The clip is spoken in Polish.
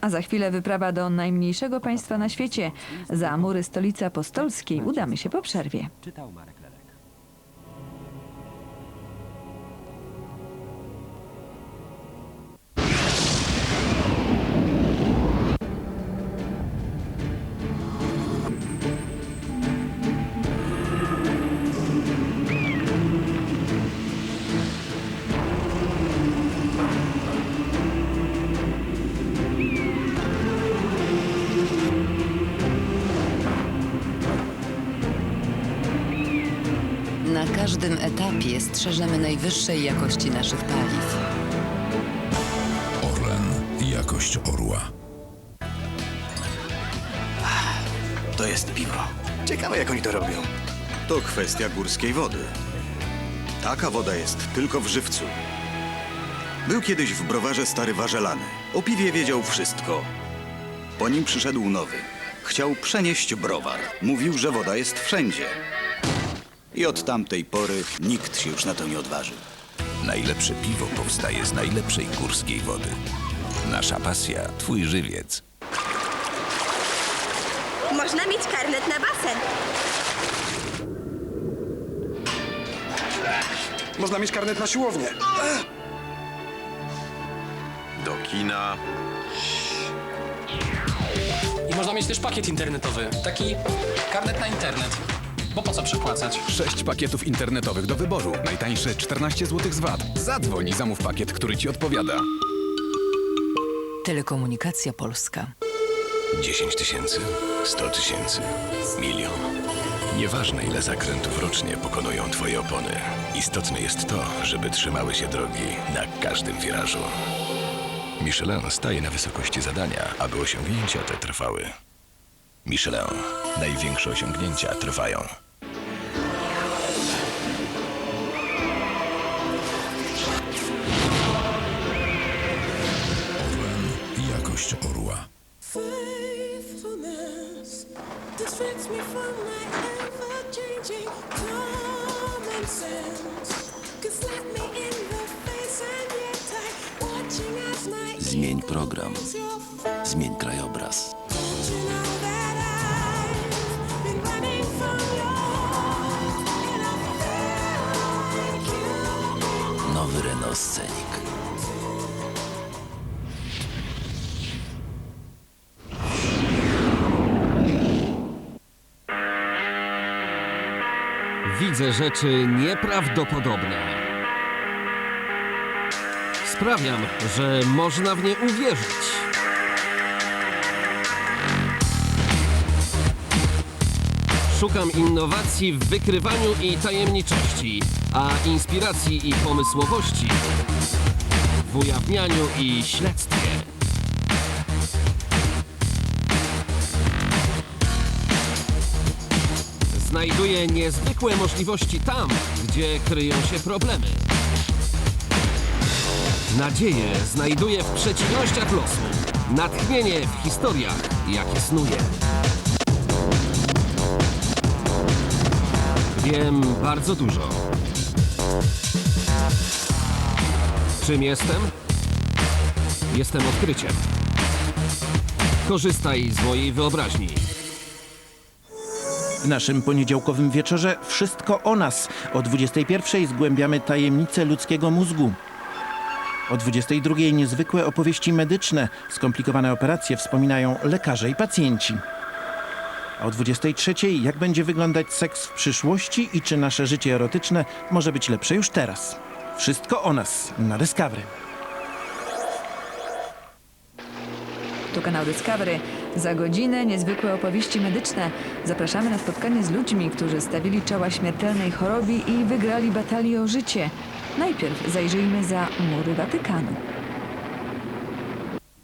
A za chwilę wyprawa do najmniejszego państwa na świecie. Za mury stolicy apostolskiej udamy się po przerwie. Czytał Marek Na każdym etapie strzeżemy najwyższej jakości naszych paliw. Orlen. Jakość orła. To jest piwo. Ciekawe, jak oni to robią. To kwestia górskiej wody. Taka woda jest tylko w żywcu. Był kiedyś w browarze stary warzelany. O piwie wiedział wszystko. Po nim przyszedł nowy. Chciał przenieść browar. Mówił, że woda jest wszędzie. I od tamtej pory nikt się już na to nie odważył. Najlepsze piwo powstaje z najlepszej górskiej wody. Nasza pasja, twój żywiec. Można mieć karnet na basen. Można mieć karnet na siłownię. Do kina. I można mieć też pakiet internetowy. Taki karnet na internet. Bo po co przepłacać? Sześć pakietów internetowych do wyboru. Najtańsze 14 zł z VAT. Zadzwoń i zamów pakiet, który ci odpowiada. Telekomunikacja Polska. 10 tysięcy, 100 tysięcy, milion. Nieważne ile zakrętów rocznie pokonują twoje opony. Istotne jest to, żeby trzymały się drogi na każdym wirażu. Michelin staje na wysokości zadania, aby osiągnięcia te trwały. Michelin. Największe osiągnięcia trwają. Orlen. Jakość orła. faithfulness distracts me from Nowy Renault Scenic. Widzę rzeczy nieprawdopodobne. Sprawiam, że można w nie uwierzyć. Szukam innowacji w wykrywaniu i tajemniczości, a inspiracji i pomysłowości w ujawnianiu i śledztwie. Znajduję niezwykłe możliwości tam, gdzie kryją się problemy. Nadzieję znajduję w przeciwnościach losu. Natchnienie w historiach, jakie snuję. Wiem bardzo dużo. Czym jestem? Jestem odkryciem. Korzystaj z mojej wyobraźni. W naszym poniedziałkowym wieczorze wszystko o nas. O 21 zgłębiamy tajemnice ludzkiego mózgu. O 22 niezwykłe opowieści medyczne. Skomplikowane operacje wspominają lekarze i pacjenci. A o 23 jak będzie wyglądać seks w przyszłości i czy nasze życie erotyczne może być lepsze już teraz. Wszystko o nas na Discovery. Tu kanał Discovery. Za godzinę niezwykłe opowieści medyczne. Zapraszamy na spotkanie z ludźmi, którzy stawili czoła śmiertelnej chorobie i wygrali batalię o życie. Najpierw zajrzyjmy za mury Watykanu.